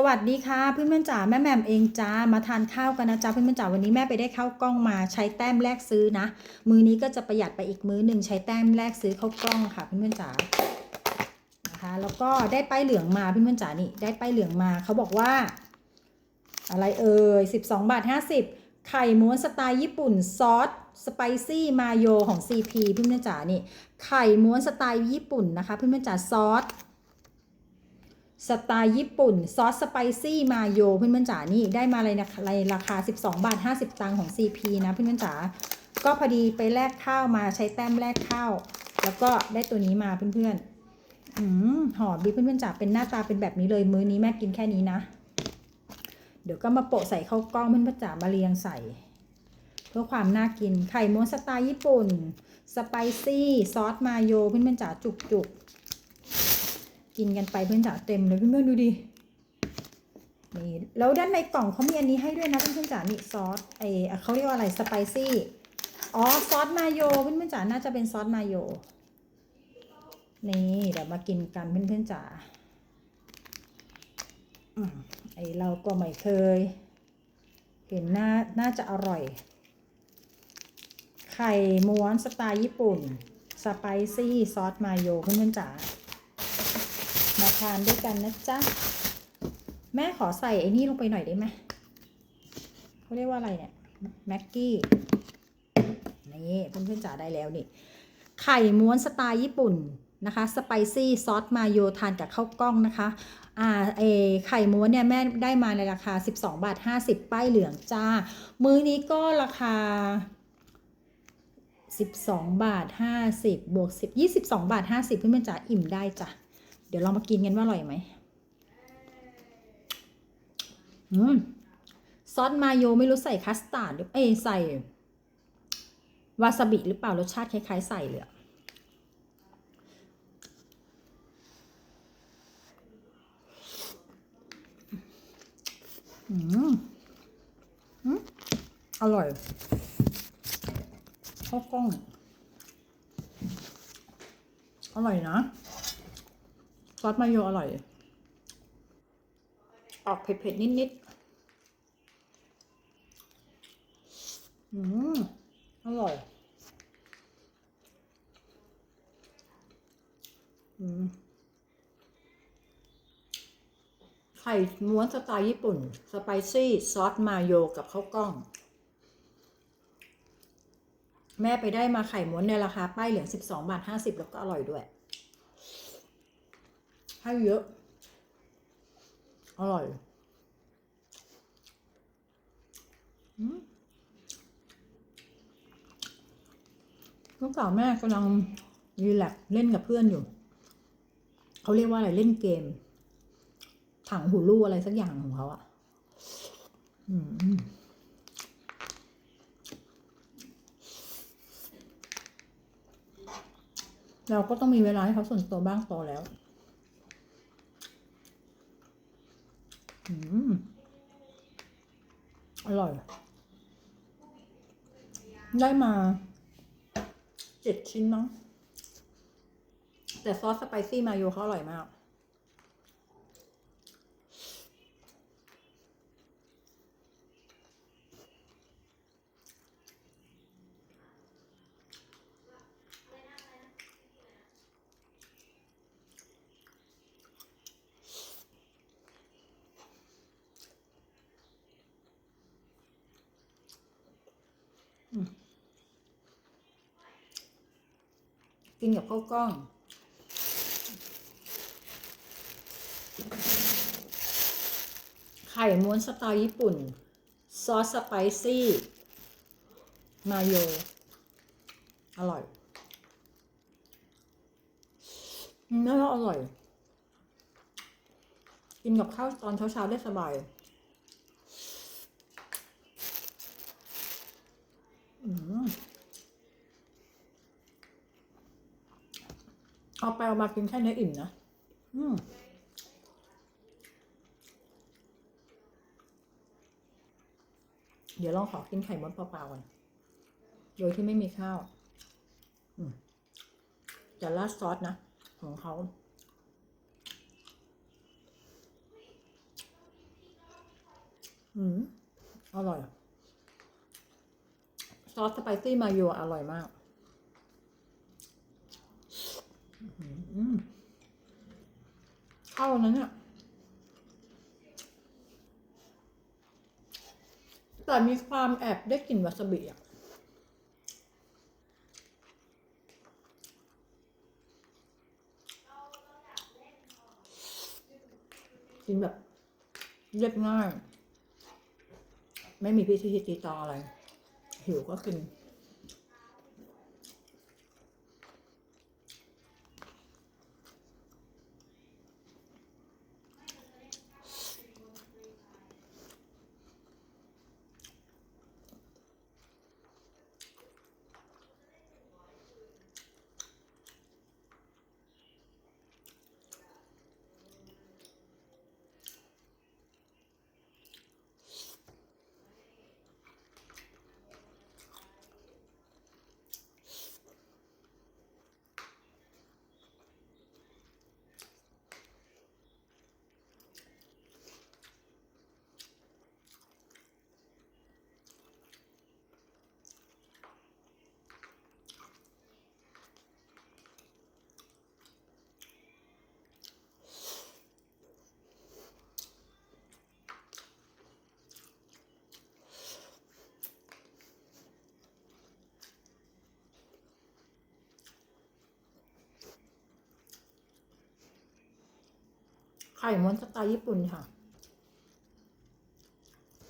สวัสดีค่ะเพื่อนเพื่อนจ๋าแม่แหม่มเองจ้ามาทานข้าวกันนะจ๊ะเพื่อนเพื่อนจ๋าวันนี้แม่ไปได้ข้าวกล้องมาใช้แต้มแลกซื้อนะ มือนี้ก็จะประหยัดไปอีกมือหนึ่งใช้แต้มแลกซื้อข้าวกล้องค่ะเพื่อนเพื่อนจ๋านะคะแล้วก็ได้ป้ายเหลืองมาเพื่อนเพื่อนจ๋านี่ได้ป้ายเหลืองมาเขาบอกว่า อะไรเอ่ย12บาท50ไข่ม้วนสไตล์ญี่ปุ่นซอสสไปซี่มาโยของ CP เพื่อนเพื่อนจ๋านี่ไข่ม้วนสไตล์ญี่ปุ่นนะคะเพื่อนเพื่อนจ๋าซอส สไตล์ญี่ปุ่น ซอสสไปซี่มาโยเพื่อนๆจ๋านี่ได้มาเลยนะในราคา 12 บาท 50 ตังค์ของ CP นะเพื่อนๆจ๋าก็พอดีไปแลกข้าวมาใช้แต้มแลกข้าว แล้วก็ได้ตัวนี้มาเพื่อนๆอืมหอมดีเพื่อนๆจ๋าเป็นหน้าตาเป็นแบบนี้เลยมื้อนี้แม่กินแค่นี้นะ เดี๋ยวก็มาโปะใส่ข้าวกล้องเพื่อนๆจ๋ามาเรียงใส่ เพื่อความน่ากินไข่ม้วนสไตล์ญี่ปุ่นสไปซี่ซอสมาโยเพื่อนๆจ๋าจุกๆ กินกันไปเพื่อนจ๋าเต็มเลยเพื่อนๆดูดินี่แล้วด้านในกล่องเขามีอันนี้ให้ด้วยนะเพื่อนๆจ๋านี่ซอสไอเขาเรียกว่าอะไรสไปซี่อ๋อซอสมาโยเพื่อนๆจ๋าน่าจะเป็นซอสมาโยนี่ เดี๋ยวมากินกันเพื่อนๆจ๋าอไอเราก็ไม่เคย เห็นน่าน่าจะอร่อย ไข่ม้วนสไตล์ญี่ปุ่น สไปซี่ซอสมาโยเพื่อนๆจ๋าานด้วยกันนะจ๊ะ แม่ขอใส่ไอ้นี่ลงไปหน่อยได้ไหมเขาเรียกว่าอะไรเนี่ยแม็กกี้นี่เพื่อนๆจ๋าได้แล้วนี่ ไข่ม้วนสไตล์ญี่ปุ่นนะคะสไปซี่ซอสมาโยทานกับข้าวกล้องนะคะอ่าเอไข่ม้วนเนี่ยแม่ได้มาในราคา 12 บาท 50 ป้ายเหลืองจ้า มื้อนี้ก็ราคา 12 บาท 50 บวก 10 22 บาท 50 เพื่อนๆจ๋าอิ่มได้จ้ะ เดี๋ยวเรามากินกันว่าอร่อยไหมอืมซอสมาโยไม่รู้ใส่คัสตาร์ดหรือเอ้ใส่วาซาบิหรือเปล่ารสชาติคล้ายๆใส่เลยอะอืมอืมอร่อยข้าวกล้อง อร่อยนะ ซอสมาโยอร่อย ออกเผ็ดๆ นิดๆ อืม อร่อย อืม ไข่ม้วนสไตล์ญี่ปุ่น สไปซี่ซอสมาโยกับข้าวกล้อง แม่ไปได้มาไข่ม้วนในราคาป้ายเหลือง 12 บาท 50 แล้วก็อร่อยด้วย ให้เยอะ อร่อยลูกสาวแม่กำลังรีแลกเล่นกับเพื่อนอยู่ เขาเรียกว่าอะไรเล่นเกม ถังหูลู่อะไรสักอย่างของเขาอะอืมเราก็ต้องมีเวลาให้เขาส่วนตัวบ้างโตแล้ว อืมอร่อย ได้มาเจ็ดชิ้นเนาะแต่ซอสสไปซี่มาโยเขาอร่อยมาก กินกับข้าวกล้อง ไข่ม้วนสไตล์ญี่ปุ่น ซอสสไปซี่ มาโย อร่อยนื้ออร่อย กินกับข้าวตอนเช้าๆได้สบาย อืม เอาไปเอามากินแค่นี้อิ่มนะ อืมเดี๋ยวลองขอกินไข่มดเปล่าๆก่อน โดยที่ไม่มีข้าวจะราดซอสนะ ของเขา อืม อร่อย ซอสสไปซี่มาโยอร่อยมาก อืม เข้านั้นเนี่ยแต่มีความแอบได้กลิ่นวาซาบิอะกินแบบเรียบง่าย ไม่มีพิธีตีตออะไร หิวก็กิน ไข่ม้วนสไตล์ญี่ปุ่นค่ะ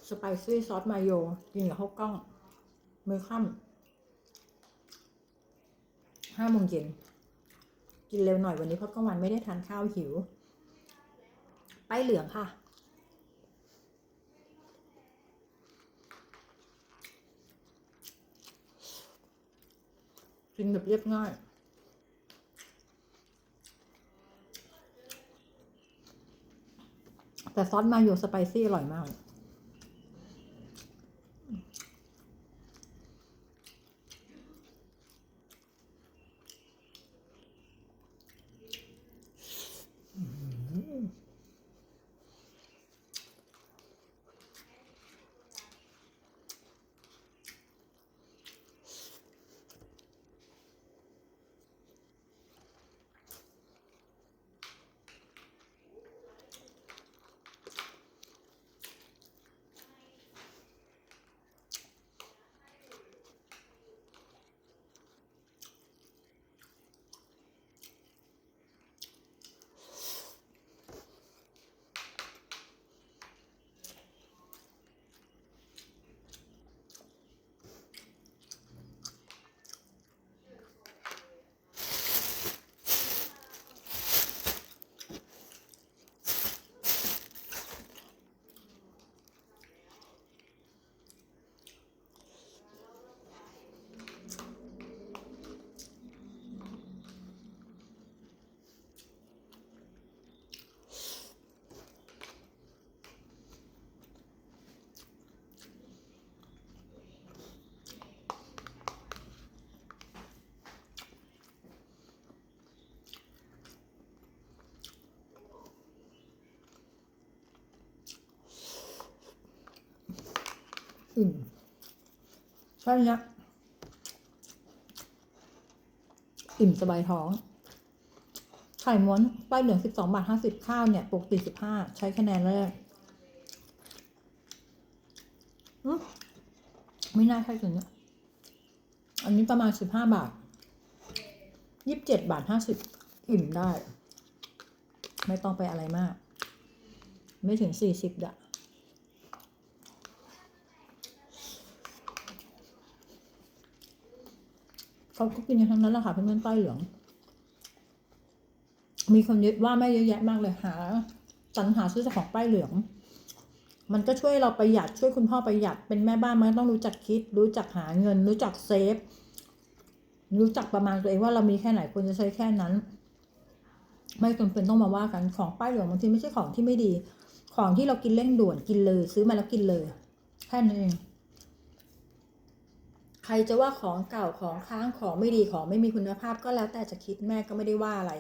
สไปซี่ซอสมายโยกินกับข้าวกล้อง มือค่ำห้าโมงเย็น กินเร็วหน่อยวันนี้เพราะกลางวันไม่ได้ทานข้าวหิว ไปเหลืองค่ะกินแบบเรียบง่าย แต่ซอสมาโยสไปซี่อร่อยมาก อิ่มใช่เนี้ยอิ่มสบายท้อง ไข่ม้วนป้ายเหลืองสิบสองบาทห้าสิบข้าวเนี่ยปกติสิบห้าใช้คะแนนแรกไม่น่าใช่ตัวเนี้ยอันนี้ประมาณสิบห้าบาทยี่สิบเจ็ดบาทห้าสิบอิ่มได้ ไม่ต้องไปอะไรมาก ไม่ถึงสี่สิบดะ เขาก็กินกันทั้งนั้นแหละค่ะเพื่อนๆป้ายเหลือง มีคนยึดว่าไม่เยอะแยะมากเลยหาสรรหาซื้อจากของป้ายเหลือง มันก็ช่วยเราประหยัดช่วยคุณพ่อประหยัดเป็นแม่บ้านมันต้องรู้จักคิด รู้จักหาเงิน รู้จักเซฟ รู้จักประมาณตัวเองว่าเรามีแค่ไหนควรจะใช้แค่นั้น ไม่จำเป็นต้องมาว่ากันของป้ายเหลืองบางทีไม่ใช่ของที่ไม่ดี ของที่เรากินเร่งด่วนกินเลย ซื้อมาแล้วกินเลยแค่นั้นเอง ใครจะว่าของเก่าของค้างของไม่ดีของไม่มีคุณภาพก็แล้วแต่จะคิดแม่ก็ไม่ได้ว่าอะไร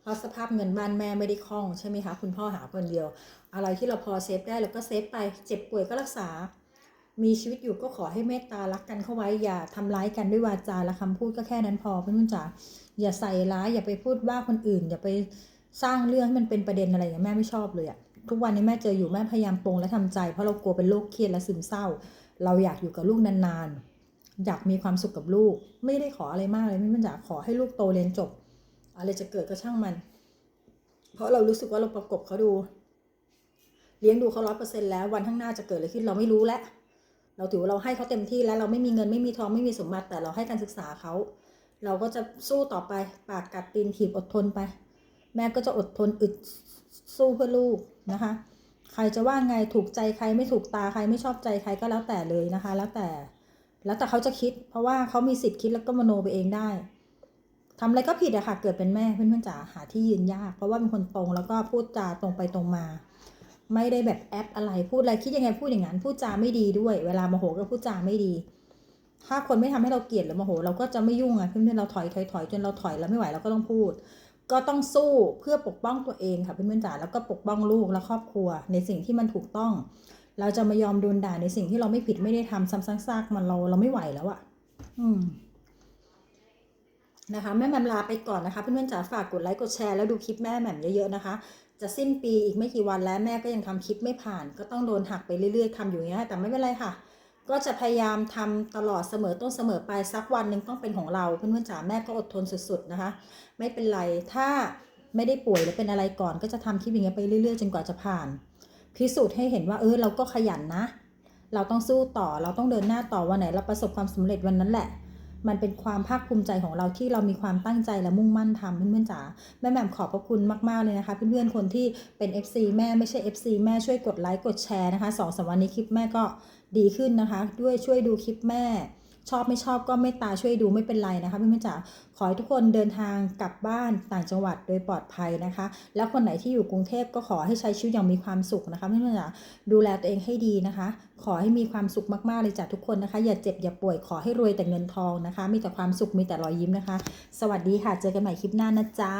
เพราะสภาพเงินบ้านแม่ไม่ได้คล่องใช่ไหมคะคุณพ่อหาคนเดียว อะไรที่เราพอเซฟได้เราก็เซฟไปเจ็บป่วยก็รักษา มีชีวิตอยู่ก็ขอให้เมตตารักกันเข้าไว้อย่าทำร้ายกันด้วยวาจาและคำพูดก็แค่นั้นพอเพื่อนจ๋าอย่าใส่ร้ายอย่าไปพูดว่าคนอื่น อย่าไปสร้างเรื่องให้มันเป็นประเด็นอะไรอย่างแม่ไม่ชอบเลยอะทุกวันนี้แม่เจออยู่แม่พยายามปรงและทำใจเพราะเรากลัวเป็นโรคเครียดและซึมเศร้า เราอยากอยู่กับลูกนานๆ อยากมีความสุขกับลูก ไม่ได้ขออะไรมากเลยเพื่อนๆจ๋าขอให้ลูกโตเรียนจบ อะไรจะเกิดก็ช่างมัน เพราะเรารู้สึกว่าเราประกบเขาดู เลี้ยงดูเขาร้อยเปอร์เซ็นแล้ววันข้างหน้าจะเกิดอะไรขึ้นเราไม่รู้แล้วเราถือว่าเราให้เขาเต็มที่แล้วเราไม่มีเงินไม่มีทองไม่มีสมบัติแต่เราให้การศึกษาเขาเราก็จะสู้ต่อไปปากกัดตีนถีบอดทนไป แม่ก็จะอดทนอึดสู้เพื่อลูกนะคะ ใครจะว่าไงถูกใจใครไม่ถูกตาใครไม่ชอบใจใครก็แล้วแต่เลยนะคะ แล้วแต่ แล้วแต่เขาจะคิด เพราะว่าเขามีสิทธิ์คิดแล้วก็มโนไปเองได้ทำอะไรก็ผิดอะค่ะ เกิดเป็นแม่เพื่อนๆจ๋าหาที่ยืนยาก เพราะว่าเป็นคนตรงแล้วก็พูดจาตรงไปตรงมา ไม่ได้แบบแอปอะไรพูดอะไรคิดยังไงพูดอย่างนั้นพูดจาไม่ดีด้วย เวลาโมโหก็พูดจาไม่ดี ถ้าคนไม่ทำให้เราเกลียดหรือโมโห เราก็จะไม่ยุ่งอะเพื่อนๆเราถอยถอยถอยจนเราถอยแล้วไม่ไหวเราก็ต้องพูด ก็ต้องสู้เพื่อปกป้องตัวเองค่ะเพื่อนๆจ๋าแล้วก็ปกป้องลูกและครอบครัว ในสิ่งที่มันถูกต้อง เราจะมายอมโดนด่าในสิ่งที่เราไม่ผิดไม่ได้ทำซ้ำซากมันเราเราไม่ไหวแล้วอะอืมนะคะแม่แหม่มลาไปก่อนนะคะเพื่อนๆจ๋าฝากกดไลค์กดแชร์แล้วดูคลิปแม่แหม่มเยอะๆนะคะ จะสิ้นปีอีกไม่กี่วันแล้วแม่ก็ยังทำคลิปไม่ผ่าน ก็ต้องโดนหักไปเรื่อยๆทำอยู่างเงี้ยแต่ไม่เป็นไรค่ะ ก็จะพยายามทำตลอดเสมอต้นเสมอปลายสักวันหนึ่งต้องเป็นของเราเพื่อนๆจ๋าแม่ก็อดทนสุดๆนะคะ ไม่เป็นไรถ้าไม่ได้ป่วยหรือเป็นอะไรก่อน ก็จะทำคลิปอย่างเงี้ยไปเรื่อยๆ จนกว่าจะผ่าน พิสูจน์ให้เห็นว่าเออเราก็ขยันนะ เราต้องสู้ต่อเราต้องเดินหน้าต่อวันไหนเราประสบความสำเร็จวันนั้นแหละ มันเป็นความภาคภูมิใจของเราที่เรามีความตั้งใจและมุ่งมั่นทำเพื่อนๆจ๋าแม่แหม่มขอบพระคุณมากๆเลยนะคะ เพื่อนๆคนที่เป็น FC แม่ไม่ใช่ FC แม่ช่วยกดไลค์กดแชร์นะคะสองสามวันนี้คลิปแม่ก็ดีขึ้นนะคะ ด้วยช่วยดูคลิปแม่ ชอบไม่ชอบก็เมตตาช่วยดูไม่เป็นไรนะคะเพื่อนๆจ๋าขอให้ทุกคนเดินทางกลับบ้านต่างจังหวัดโดยปลอดภัยนะคะ แล้วคนไหนที่อยู่กรุงเทพก็ขอให้ใช้ชีวิตอย่างมีความสุขนะคะเพื่อนๆจ๋าดูแลตัวเองให้ดีนะคะ ขอให้มีความสุขมากๆเลยจากทุกคนนะคะ อย่าเจ็บอย่าป่วยขอให้รวยแต่เงินทองนะคะ มีแต่ความสุขมีแต่รอยยิ้มนะคะ สวัสดีค่ะ เจอกันใหม่คลิปหน้านะจ๊ะ